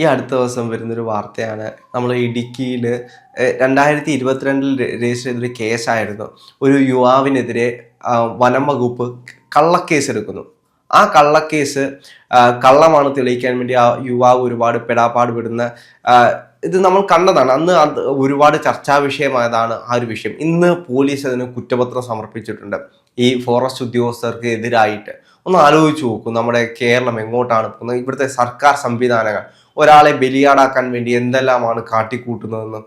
ഈ അടുത്ത ദിവസം വരുന്നൊരു വാർത്തയാണ്. നമ്മൾ ഇടുക്കിയിൽ രണ്ടായിരത്തി ഇരുപത്തിരണ്ടിൽ രജിസ്റ്റർ ചെയ്തൊരു കേസായിരുന്നു. ഒരു യുവാവിനെതിരെ വനം വകുപ്പ് കള്ളക്കേസ് എടുക്കുന്നു ആ കള്ളക്കേസ് കള്ളമാണ് തെളിയിക്കാൻ വേണ്ടി ആ യുവാവ് ഒരുപാട് പെടാപ്പാട് പെടുന്ന ഇത് നമ്മൾ കണ്ടതാണ്. അന്ന് അത് ഒരുപാട് ചർച്ചാ വിഷയമായതാണ് ആ ഒരു വിഷയം. ഇന്ന് പോലീസ് അതിന് കുറ്റപത്രം സമർപ്പിച്ചിട്ടുണ്ട്. ഈ ഫോറസ്റ്റ് ഉദ്യോഗസ്ഥർക്ക് എതിരായിട്ട്. ഒന്ന് ആലോചിച്ച് നോക്കും. നമ്മുടെ കേരളം എങ്ങോട്ടാണ് പോകുന്നത്? ഇവിടുത്തെ സർക്കാർ സംവിധാനങ്ങൾ. ഒരാളെ ബലിയാടാക്കാൻ വേണ്ടി എന്തെല്ലാമാണ് കാട്ടിക്കൂട്ടുന്നതെന്ന്?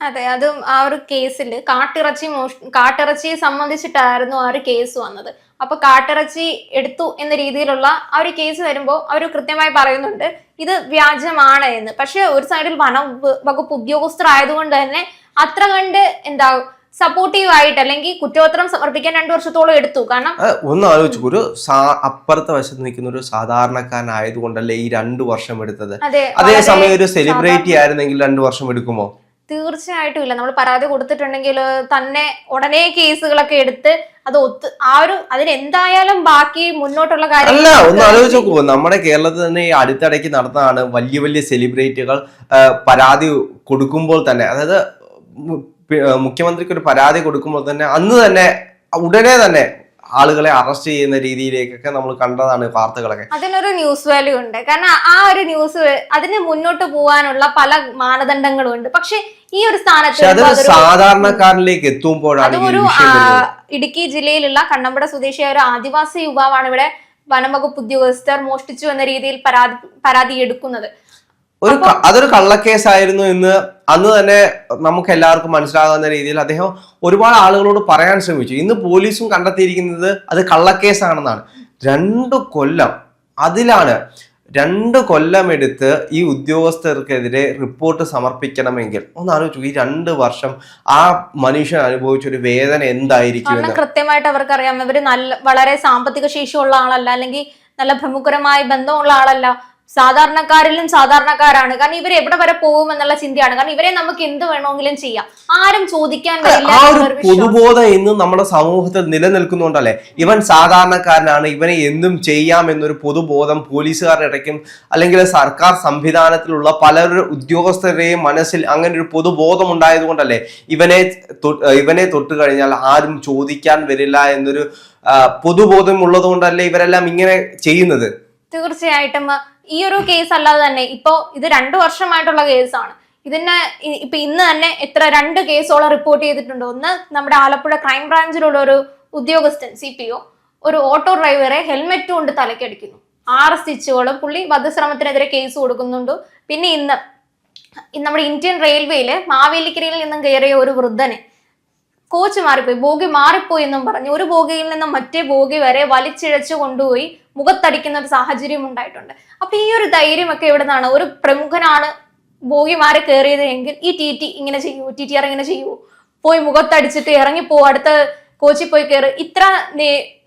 അതെ അതും ആ ഒരു കേസിൽ കാട്ടിറച്ചി മോഷ കാട്ടിറച്ചിയെ സംബന്ധിച്ചിട്ടായിരുന്നു ആ ഒരു കേസ് വന്നത്. അപ്പൊ കാട്ടിറച്ചി എടുത്തു എന്ന രീതിയിലുള്ള ആ ഒരു കേസ് വരുമ്പോൾ അവർ കൃത്യമായി പറയുന്നുണ്ട് ഇത് വ്യാജമാണ് എന്ന്. പക്ഷെ ഒരു സൈഡിൽ വന വകുപ്പ് ഉദ്യോഗസ്ഥർ ആയതുകൊണ്ട് തന്നെ അത്ര കണ്ട് എന്താ സപ്പോർട്ടീവ് ആയിട്ട് അല്ലെങ്കിൽ കുറ്റപത്രം സമർപ്പിക്കാൻ രണ്ടു വർഷത്തോളം എടുത്തു. കാരണം ഒന്ന് ആലോചിച്ചു ഒരു അപ്പുറത്തെ വശത്ത് നിൽക്കുന്ന ഒരു സാധാരണക്കാരനായതുകൊണ്ടല്ലേ ഈ രണ്ടു വർഷം എടുത്തത്? അതേ അതേസമയം ഒരു സെലിബ്രിറ്റി ആയിരുന്നെങ്കിൽ രണ്ടു വർഷം എടുക്കുമോ? തീർച്ചയായിട്ടും ഇല്ല. നമ്മൾ പരാതി കൊടുത്തിട്ടുണ്ടെങ്കിൽ തന്നെ ഉടനെ കേസുകളൊക്കെ എടുത്ത് അത് ഒത്ത് ആ ഒരു അതിനെന്തായാലും ബാക്കി മുന്നോട്ടുള്ള കാര്യം അല്ല ഒന്ന് ആലോചിച്ച് നോക്കൂ. നമ്മുടെ കേരളത്തിൽ തന്നെ ഈ അടുത്തിടയ്ക്ക് നടന്നതാണ് വലിയ വലിയ സെലിബ്രിറ്റികൾ പരാതി കൊടുക്കുമ്പോൾ തന്നെ. അതായത് മുഖ്യമന്ത്രിക്ക് ഒരു പരാതി കൊടുക്കുമ്പോൾ തന്നെ അന്ന് തന്നെ ഉടനെ തന്നെ ആളുകളെ അറസ്റ്റ് ചെയ്യുന്ന രീതിയിലേക്കൊക്കെ നമ്മൾ കണ്ടതാണ് വാർത്തകളൊക്കെ. അതിനൊരു ന്യൂസ് വാല്യൂ ഉണ്ട്. കാരണം ആ ഒരു ന്യൂസ് അതിന് മുന്നോട്ട് പോകാനുള്ള പല മാനദണ്ഡങ്ങളും ഉണ്ട്. പക്ഷെ ഈ ഒരു സ്ഥാനത്ത് അതൊരു- സാധാരണക്കാരിലേക്ക് എത്തുമ്പോഴാണ് ഒരു ഇടുക്കി ജില്ലയിലുള്ള കണ്ണമ്പട സ്വദേശിയായ ഒരു ആദിവാസി യുവാവാണ് ഇവിടെ വനംവകുപ്പ് ഉദ്യോഗസ്ഥർ മോഷ്ടിച്ചു എന്ന രീതിയിൽ പരാതി പരാതി എടുക്കുന്നത്. ഒരു അതൊരു കള്ളക്കേസായിരുന്നു എന്ന് അന്ന് തന്നെ നമുക്ക് എല്ലാവർക്കും മനസ്സിലാകുന്ന രീതിയിൽ അദ്ദേഹം ഒരുപാട് ആളുകളോട് പറയാൻ ശ്രമിച്ചു. ഇന്ന് പോലീസും കണ്ടെത്തിയിരിക്കുന്നത് അത് കള്ളക്കേസാണെന്നാണ്. രണ്ട് കൊല്ലം അതിലാണ് രണ്ട് കൊല്ലം എടുത്ത് ഈ ഉദ്യോഗസ്ഥർക്കെതിരെ റിപ്പോർട്ട് സമർപ്പിക്കണമെങ്കിൽ ഒന്ന് ആലോചിച്ചു. ഈ രണ്ട് വർഷം ആ മനുഷ്യൻ അനുഭവിച്ച ഒരു വേദന എന്തായിരിക്കും കൃത്യമായിട്ട് അവർക്ക് കൃത്യമായിട്ട് അവർക്കറിയാം. ഇവർ നല്ല വളരെ സാമ്പത്തിക ശേഷിയുള്ള ആളല്ല അല്ലെങ്കിൽ നല്ല പ്രമുഖരമായ ബന്ധമുള്ള ആളല്ല. സാധാരണക്കാരിലും സാധാരണക്കാരാണ്. കാരണം ഇവർ എവിടെ വരെ പോകും എന്നുള്ള ചിന്തയാണ്. കാരണം ഇവരെ നമുക്ക് എന്ത് വേണമെങ്കിലും ചെയ്യാം. ആരും ചോദിക്കാൻ ആ ഒരു പൊതുബോധം ഇന്ന് നമ്മുടെ സമൂഹത്തിൽ നിലനിൽക്കുന്നുണ്ടല്ലേ? ഇവൻ സാധാരണക്കാരനാണ് ഇവനെ എന്തും ചെയ്യാം എന്നൊരു പൊതുബോധം പോലീസുകാരുടെ ഇടയ്ക്കും അല്ലെങ്കിൽ സർക്കാർ സംവിധാനത്തിലുള്ള പല ഉദ്യോഗസ്ഥരുടെയും മനസ്സിൽ അങ്ങനെ ഒരു പൊതുബോധം ഉണ്ടായതുകൊണ്ടല്ലേ ഇവനെ ഇവനെ തൊട്ട് കഴിഞ്ഞാൽ ആരും ചോദിക്കാൻ വരില്ല എന്നൊരു പൊതുബോധം ഉള്ളത് കൊണ്ടല്ലേ ഇവരെല്ലാം ഇങ്ങനെ ചെയ്യുന്നത്? തീർച്ചയായിട്ടും ഈ ഒരു കേസ് അല്ലാതെ തന്നെ ഇപ്പോ ഇത് രണ്ടു വർഷമായിട്ടുള്ള കേസാണ് ഇതിന് ഇപ്പൊ ഇന്ന് തന്നെ എത്ര രണ്ട് കേസോളം റിപ്പോർട്ട് ചെയ്തിട്ടുണ്ട്. ഒന്ന് നമ്മുടെ ആലപ്പുഴ ക്രൈം ബ്രാഞ്ചിലുള്ള ഒരു ഉദ്യോഗസ്ഥൻ സി പി ഒ ഒരു ഓട്ടോ ഡ്രൈവറെ ഹെൽമെറ്റ് കൊണ്ട് തലക്കടിക്കുന്നു. ആറ് സ്റ്റിച്ചുകളും പുള്ളി വധശ്രമത്തിനെതിരെ കേസ് കൊടുക്കുന്നുണ്ട്. പിന്നെ ഇന്ന് നമ്മുടെ ഇന്ത്യൻ റെയിൽവേയിൽ മാവേലിക്കരയിൽ നിന്നും കയറിയ ഒരു വൃദ്ധനെ കോച്ച് മാറിപ്പോയി ബോഗി മാറിപ്പോയി എന്നും പറഞ്ഞു ഒരു ബോഗിയിൽ നിന്നും മറ്റേ ബോഗി വരെ വലിച്ചിഴച്ചു കൊണ്ടുപോയി മുഖത്തടിക്കുന്ന ഒരു സാഹചര്യം ഉണ്ടായിട്ടുണ്ട്. അപ്പൊ ഈ ഒരു ധൈര്യമൊക്കെ എവിടെ നിന്നാണ് ഒരു പ്രമുഖനാണ് ബോഗി മാറി കയറിയത് എങ്കിൽ ഈ ടി ടി ഇങ്ങനെ ചെയ്യൂ ടി ടി ആർ ഇങ്ങനെ ചെയ്യൂ. പോയി മുഖത്തടിച്ചിട്ട് ഇറങ്ങിപ്പോ അടുത്ത കോച്ചിൽ പോയി കയറി. ഇത്ര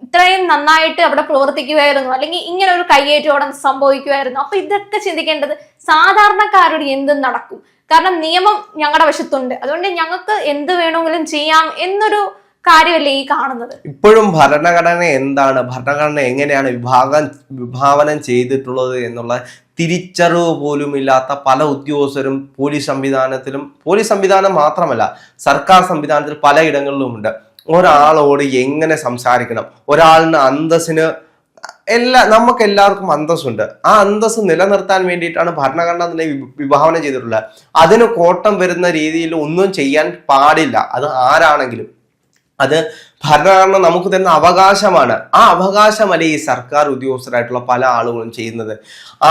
ഇത്രയും നന്നായിട്ട് അവിടെ പ്രവർത്തിക്കുമായിരുന്നു അല്ലെങ്കിൽ ഇങ്ങനെ ഒരു കയ്യേറ്റം അവിടെ സംഭവിക്കുമായിരുന്നു അപ്പൊ ഇതൊക്കെ ചിന്തിക്കേണ്ടത് സാധാരണക്കാരോട് എന്തും നടക്കും. കാരണം നിയമം ഞങ്ങളുടെ വശത്തുണ്ട്. അതുകൊണ്ട് ഞങ്ങൾക്ക് എന്ത് വേണമെങ്കിലും ചെയ്യാം എന്നൊരു കാര്യമല്ലേ ഈ കാണുന്നത്. ഇപ്പോഴും ഭരണഘടന എന്താണ്? ഭരണഘടന എങ്ങനെയാണ് വിഭാഗം വിഭാവനം ചെയ്തിട്ടുള്ളത് എന്നുള്ള തിരിച്ചറിവ് പോലും ഇല്ലാത്ത പല ഉദ്യോഗസ്ഥരും പോലീസ് സംവിധാനത്തിലും പോലീസ് സംവിധാനം മാത്രമല്ല സർക്കാർ സംവിധാനത്തിൽ പലയിടങ്ങളിലുമുണ്ട്. ഒരാളോട് എങ്ങനെ സംസാരിക്കണം? ഒരാളിന് അന്തസ്സിന് എല്ലാ നമുക്ക് എല്ലാവർക്കും അന്തസ്സുണ്ട്. ആ അന്തസ് നിലനിർത്താൻ വേണ്ടിയിട്ടാണ് ഭരണഘടന തന്നെ വിഭാവനം ചെയ്തിട്ടുള്ളത്. അതിന് കോട്ടം വരുന്ന രീതിയിൽ ഒന്നും ചെയ്യാൻ പാടില്ല. അത് ആരാണെങ്കിലും. അത് ഭരണഘടന നമുക്ക് തരുന്ന അവകാശമാണ്. ആ അവകാശമല്ല ഈ സർക്കാർ ഉദ്യോഗസ്ഥരായിട്ടുള്ള പല ആളുകളും ചെയ്യുന്നത്?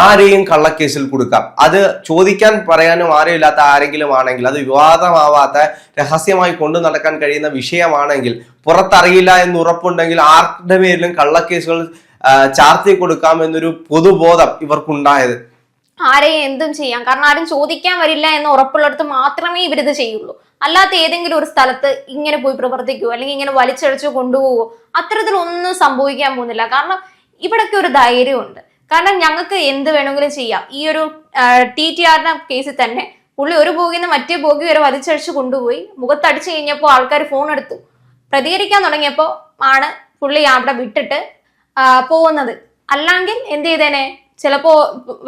ആരെയും കള്ളക്കേസിൽ കൊടുക്കാം. അത് ചോദിക്കാൻ പറയാനും ആരും ഇല്ലാത്ത ആരെങ്കിലും ആണെങ്കിൽ അത് വിവാദമാവാത്ത രഹസ്യമായി കൊണ്ടു നടക്കാൻ കഴിയുന്ന വിഷയമാണെങ്കിൽ പുറത്തറിയില്ല എന്ന് ഉറപ്പുണ്ടെങ്കിൽ ആരുടെ പേരിലും കള്ളക്കേസുകൾ ചാർത്തി കൊടുക്കാം എന്നൊരു പൊതുബോധം ഇവർക്കുണ്ടായത്. ആരെയും എന്തും ചെയ്യാം. കാരണം ആരും ചോദിക്കാൻ വരില്ല എന്ന് ഉറപ്പുള്ളിടത്ത് മാത്രമേ ഇവരിത് ചെയ്യുള്ളൂ. അല്ലാത്ത ഏതെങ്കിലും ഒരു സ്ഥലത്ത് ഇങ്ങനെ പോയി പ്രവർത്തിക്കുവോ അല്ലെങ്കിൽ ഇങ്ങനെ വലിച്ചടിച്ചു കൊണ്ടുപോവോ അത്തരത്തിലൊന്നും സംഭവിക്കാൻ പോകുന്നില്ല. കാരണം ഇവിടൊക്കെ ഒരു ധൈര്യമുണ്ട്. കാരണം ഞങ്ങൾക്ക് എന്ത് വേണമെങ്കിലും ചെയ്യാം. ഈ ഒരു ടി ടി ആറിന്റെ കേസിൽ തന്നെ പുള്ളി ഒരു ബോഗിൽ നിന്ന് മറ്റേ ബോഗി വരെ വലിച്ചടിച്ചു കൊണ്ടുപോയി മുഖത്തടിച്ചു കഴിഞ്ഞപ്പോൾ ആൾക്കാർ ഫോൺ എടുത്തു. പ്രതികരിക്കാൻ തുടങ്ങിയപ്പോൾ ആണ് പുള്ളി അവിടെ വിട്ടിട്ട് പോകുന്നത് അല്ലെങ്കിൽ എന്ത് ചെയ്തേനെ? ചിലപ്പോ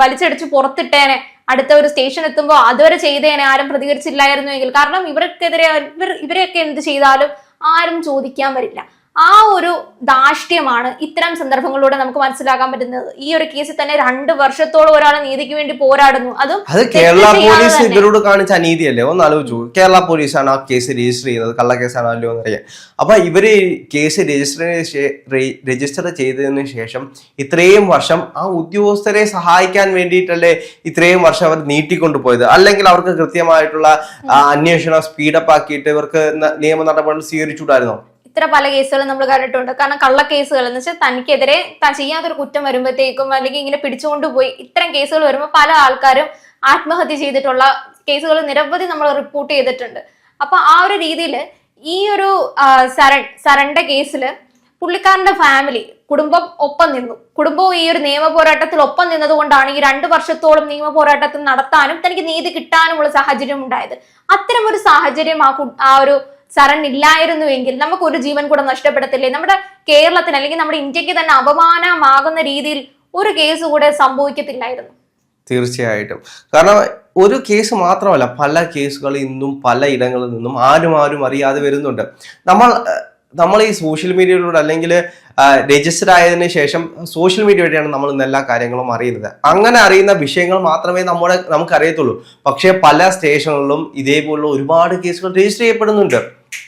വലിച്ചടിച്ച് പുറത്തിട്ടേനെ. അടുത്ത ഒരു സ്റ്റേഷൻ എത്തുമ്പോൾ അതുവരെ ചെയ്തേനെ. ആരും പ്രതികരിച്ചില്ലായിരുന്നു എങ്കിൽ. കാരണം ഇവർക്കെതിരെ ഇവർ ഇവരെയൊക്കെ എന്ത് ചെയ്താലും ആരും ചോദിക്കാൻ വരില്ല. ആ ഒരു ധാഷ്ട്യമാണ് ഇത്തരം സന്ദർഭങ്ങളിലൂടെ നമുക്ക് മനസ്സിലാക്കാൻ പറ്റുന്നത്. ഈ ഒരു കേസിൽ തന്നെ രണ്ട് വർഷത്തോളം ഒരാൾ നീതിക്ക് വേണ്ടി പോരാടുന്നു. അതും അത് കേരള പോലീസ്. ഇവരോട് കാണിച്ച അനീതിയല്ലേ? ഒന്ന് ആലോചിച്ചു. കേരള പോലീസാണ് ആ കേസ് രജിസ്റ്റർ ചെയ്യുന്നത്. കള്ള കേസാണോ അല്ലയോ എന്നറിയാം അപ്പൊ ഇവർ കേസ് രജിസ്റ്റർ രജിസ്റ്റർ ചെയ്തതിനു ശേഷം ഇത്രയും വർഷം ആ ഉദ്യോഗസ്ഥരെ സഹായിക്കാൻ വേണ്ടിയിട്ടല്ലേ ഇത്രയും വർഷം അവർ നീട്ടിക്കൊണ്ടുപോയത്? അല്ലെങ്കിൽ അവർക്ക് കൃത്യമായിട്ടുള്ള അന്വേഷണം സ്പീഡപ്പ് ആക്കിയിട്ട് ഇവർക്ക് നിയമ നടപടികൾ സ്വീകരിച്ചുകൂടായിരുന്നോ? ഇത്ര പല കേസുകളും നമ്മൾ കണ്ടിട്ടുണ്ട്. കാരണം കള്ള കള്ളക്കേസുകൾ എന്ന് വെച്ചാൽ തനിക്കെതിരെ താൻ ചെയ്യാത്തൊരു കുറ്റം വരുമ്പോഴത്തേക്കും അല്ലെങ്കിൽ ഇങ്ങനെ പിടിച്ചുകൊണ്ടുപോയി ഇത്തരം കേസുകൾ വരുമ്പോൾ പല ആൾക്കാരും ആത്മഹത്യ ചെയ്തിട്ടുള്ള കേസുകൾ നിരവധി നമ്മൾ റിപ്പോർട്ട് ചെയ്തിട്ടുണ്ട്. അപ്പൊ ആ ഒരു രീതിയിൽ ഈ ഒരു സരൺ സരണ്ട കേസിൽ പുള്ളിക്കാരന്റെ ഫാമിലി കുടുംബം ഒപ്പം നിന്നു. കുടുംബവും ഈ ഒരു നിയമ പോരാട്ടത്തിൽ ഒപ്പം നിന്നതുകൊണ്ടാണ് ഈ രണ്ട് വർഷത്തോളം നിയമ പോരാട്ടത്തിൽ നടത്താനും തനിക്ക് നീതി കിട്ടാനുമുള്ള സാഹചര്യം ഉണ്ടായത്. അത്തരം ഒരു സാഹചര്യം ആ ആ ഒരു സരൺ ഇല്ലായിരുന്നുവെങ്കിൽ നമുക്ക് ഒരു ജീവൻ കൂടെ നഷ്ടപ്പെടത്തില്ലേ? നമ്മുടെ കേരളത്തിന് അല്ലെങ്കിൽ നമ്മുടെ ഇന്ത്യയ്ക്ക് തന്നെ അപമാനമാകുന്ന രീതിയിൽ ഒരു കേസ് കൂടെ സംഭവിക്കത്തില്ലായിരുന്നു. തീർച്ചയായിട്ടും. കാരണം ഒരു കേസ് മാത്രമല്ല പല കേസുകൾ ഇന്നും പല ഇടങ്ങളിൽ നിന്നും ആരും ആരും അറിയാതെ വരുന്നുണ്ട്. നമ്മൾ നമ്മൾ ഈ സോഷ്യൽ മീഡിയയിലൂടെ അല്ലെങ്കിൽ രജിസ്റ്റർ ആയതിന് ശേഷം സോഷ്യൽ മീഡിയ വഴിയാണ് നമ്മൾ ഇന്ന് എല്ലാ കാര്യങ്ങളും അറിയുന്നത്. അങ്ങനെ അറിയുന്ന വിഷയങ്ങൾ മാത്രമേ നമ്മുടെ നമുക്ക് അറിയത്തുള്ളൂ പക്ഷേ പല സ്റ്റേഷനുകളിലും ഇതേപോലുള്ള ഒരുപാട് കേസുകൾ രജിസ്റ്റർ ചെയ്യപ്പെടുന്നുണ്ട്.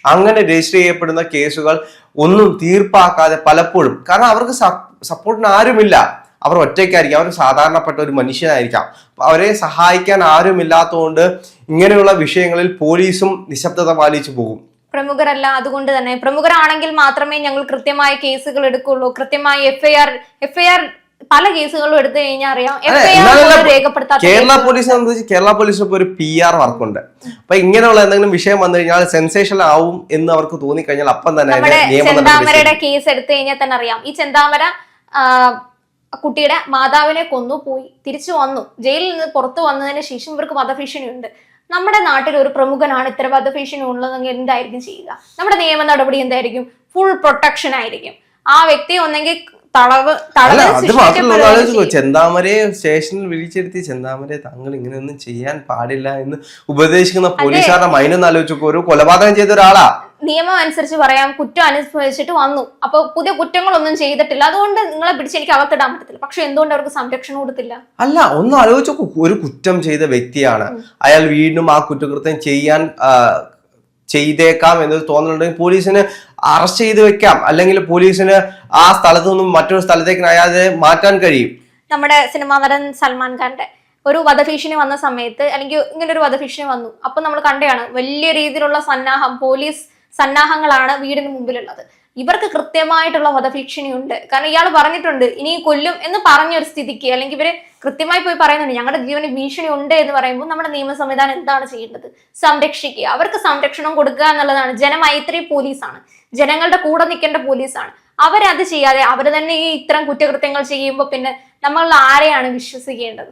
അങ്ങനെ രജിസ്റ്റർ ചെയ്യപ്പെടുന്ന കേസുകൾ ഒന്നും തീർപ്പാക്കാതെ പലപ്പോഴും. കാരണം അവർക്ക് സപ്പോർട്ടിന് ആരുമില്ല. അവർ ഒറ്റയ്ക്കായിരിക്കും. അവർ സാധാരണപ്പെട്ട ഒരു മനുഷ്യനായിരിക്കാം. അവരെ സഹായിക്കാൻ ആരുമില്ലാത്തതുകൊണ്ട് ഇങ്ങനെയുള്ള വിഷയങ്ങളിൽ പോലീസും നിശബ്ദത പാലിച്ചു പോകും. പ്രമുഖരല്ല അതുകൊണ്ട് തന്നെ. പ്രമുഖരാണെങ്കിൽ മാത്രമേ ഞങ്ങൾ കൃത്യമായ കേസുകൾ എടുക്കുള്ളൂ. കൃത്യമായി എഫ്ഐആർ എഫ്ഐആർ പല കേസുകളും എടുത്തു കഴിഞ്ഞാൽ അറിയാം രേഖപ്പെടുത്താത്ത കേരള പോലീസ് പോലീസിനെ സംബന്ധിച്ച് കേരള പോലീസിന് ഒരു പി ആർ വർക്കുണ്ട്. അപ്പൊ ഇങ്ങനെയുള്ള എന്തെങ്കിലും വിഷയം വന്നു കഴിഞ്ഞാൽ സെൻസേഷൻ ആവും എന്ന് അവർക്ക് തോന്നിക്കഴിഞ്ഞാൽ അപ്പം തന്നെ ചെന്താമരയുടെ കേസ് എടുത്തു കഴിഞ്ഞാൽ തന്നെ അറിയാം. ഈ ചെന്താമര കുട്ടിയുടെ മാതാവിനെ കൊന്നു പോയി തിരിച്ചു വന്നു. ജയിലിൽ നിന്ന് പുറത്തു വന്നതിന് ശേഷം ഇവർക്ക് വധഭീഷണി ഉണ്ട് നമ്മുടെ നാട്ടിൽ ഒരു പ്രമുഖനാണ് ഇത്തരം വധഭീഷണി ഉള്ളതെങ്കിൽ എന്തായിരിക്കും ചെയ്യുക? നമ്മുടെ നിയമ നടപടി എന്തായിരിക്കും? ഫുൾ പ്രൊട്ടക്ഷൻ ആയിരിക്കും. ആ വ്യക്തി ഒന്നെങ്കിൽ തളവ് അല്ല അത് മാത്രമല്ല ആലോചിച്ച് ചെന്താമരയെ സ്റ്റേഷനിൽ വിളിച്ചെടുത്തി ചെന്താമരയെ താങ്കൾ ഇങ്ങനെയൊന്നും ചെയ്യാൻ പാടില്ല എന്ന് ഉപദേശിക്കുന്ന പോലീസുകാരുടെ മൈനൊന്ന് ആലോചിച്ചു ഒരു കൊലപാതകം ചെയ്ത ഒരാളാ. നിയമം അനുസരിച്ച് പറയാം കുറ്റം അനുഭവിച്ചിട്ട് വന്നു. അപ്പൊ പുതിയ കുറ്റങ്ങളൊന്നും ചെയ്തിട്ടില്ല. അതുകൊണ്ട് നിങ്ങളെ പിടിച്ച് എനിക്ക് അകത്തിടാൻ പറ്റത്തില്ല. പക്ഷെ എന്തുകൊണ്ട് അവർക്ക് സംരക്ഷണം കൊടുത്തില്ല? അല്ല ഒന്ന് ആലോചിച്ച് ഒരു കുറ്റം ചെയ്ത വ്യക്തിയാണ്. അയാൾ വീണ്ടും ആ കുറ്റകൃത്യം ചെയ്യാൻ ചെയ്തേക്കാം എന്ന് തോന്നുന്നുണ്ടെങ്കിൽ പോലീസിന് അറസ്റ്റ് ചെയ്ത് വെക്കാം. അല്ലെങ്കിൽ പോലീസിന് ആ സ്ഥലത്തു നിന്നും മറ്റൊരു സ്ഥലത്തേക്ക് അയാളെ മാറ്റാൻ കഴിയും. നമ്മുടെ സിനിമാ നടൻ സൽമാൻ ഖാന്റെ ഒരു വധഭീഷണി വന്ന സമയത്ത് അല്ലെങ്കിൽ ഇങ്ങനെ ഒരു വധഭീഷണി വന്നു. അപ്പൊ നമ്മൾ കണ്ടതാണ് വലിയ രീതിയിലുള്ള സന്നാഹം പോലീസ് സന്നാഹങ്ങളാണ് വീടിന് മുമ്പിലുള്ളത്. ഇവർക്ക് കൃത്യമായിട്ടുള്ള വധഭീഷണി ഉണ്ട് കാരണം ഇയാൾ പറഞ്ഞിട്ടുണ്ട് ഇനി കൊല്ലും എന്ന് പറഞ്ഞ ഒരു സ്ഥിതിക്ക് അല്ലെങ്കിൽ ഇവർ കൃത്യമായി പോയി പറയുന്നുണ്ട് ഞങ്ങളുടെ ജീവന് ഭീഷണി ഉണ്ട് എന്ന് പറയുമ്പോൾ നമ്മുടെ നിയമ സംവിധാനം എന്താണ് ചെയ്യേണ്ടത്? സംരക്ഷിക്കുക. അവർക്ക് സംരക്ഷണം കൊടുക്കുക എന്നുള്ളതാണ്. ജനമൈത്രി പോലീസാണ്. ജനങ്ങളുടെ കൂടെ നിൽക്കേണ്ട പോലീസാണ്. അവരത് ചെയ്യാതെ അവർ തന്നെ ഈ ഇത്തരം കുറ്റകൃത്യങ്ങൾ ചെയ്യുമ്പോൾ പിന്നെ നമ്മൾ ആരെയാണ് വിശ്വസിക്കേണ്ടത്?